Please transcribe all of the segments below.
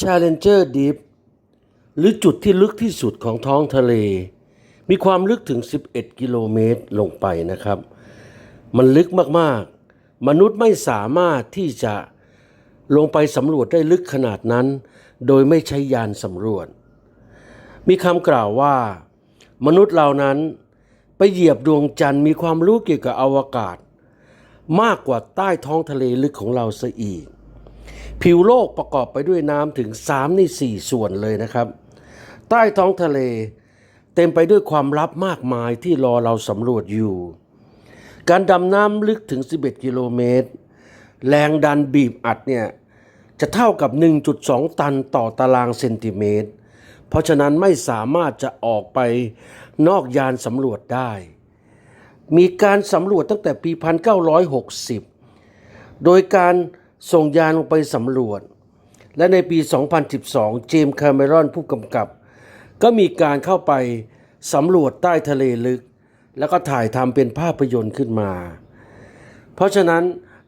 Challenger Deep หรือจุดที่ลึกที่สุดของท้องทะเล มีความลึกถึง 11 กิโลเมตรลงไปนะครับ มันลึกมากๆ มนุษย์ไม่สามารถที่จะลงไปสำรวจได้ลึกขนาดนั้น โดยไม่ใช้ยานสำรวจ มีคำกล่าวว่า มนุษย์เหล่านั้นไปเหยียบดวงจันทร์มีความรู้เกี่ยวกับอวกาศ มากกว่าใต้ท้องทะเลลึกของเราซะอีก ผิวโลกประกอบไปด้วยน้ำถึง 3 ใน 4 ส่วนเลยนะครับ ใต้ท้องทะเล เต็มไปด้วยความลับมากมายที่รอเราสำรวจอยู่ การดำน้ำลึกถึง 11 กิโลเมตร แรงดันบีบอัดเนี่ย จะเท่ากับ 1.2 ตันต่อตารางเซนติเมตร เพราะฉะนั้นไม่สามารถจะออกไปนอกยานสำรวจได้ มีการสำรวจตั้งแต่ปี 1960 โดยการ ส่งยานลงไปสำรวจ และในปี 2012 เจมส์คาเมรอนผู้กำกับ ก็มีการเข้าไปสำรวจใต้ทะเลลึก แล้วก็ถ่ายทำเป็นภาพยนตร์ขึ้นมา เพราะฉะนั้น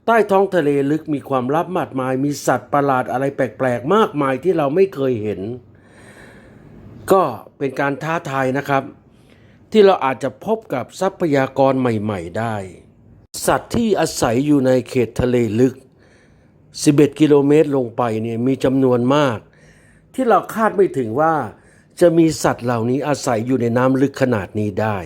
ใต้ท้องทะเลลึกมีความลับมากมาย มีสัตว์ประหลาดอะไรแปลกๆ มากมายที่เราไม่เคยเห็น ก็เป็นการท้าทายนะครับ ที่เราอาจจะพบกับทรัพยากรใหม่ ๆ ได้ สัตว์ที่อาศัยอยู่ในเขตทะเลลึก 11 กิโลเมตรลงไปเนี่ยมีจำนวนมาก ที่เราคาดไม่ถึงว่าจะมีสัตว์เหล่านี้อาศัยอยู่ในน้ำลึกขนาดนี้ได้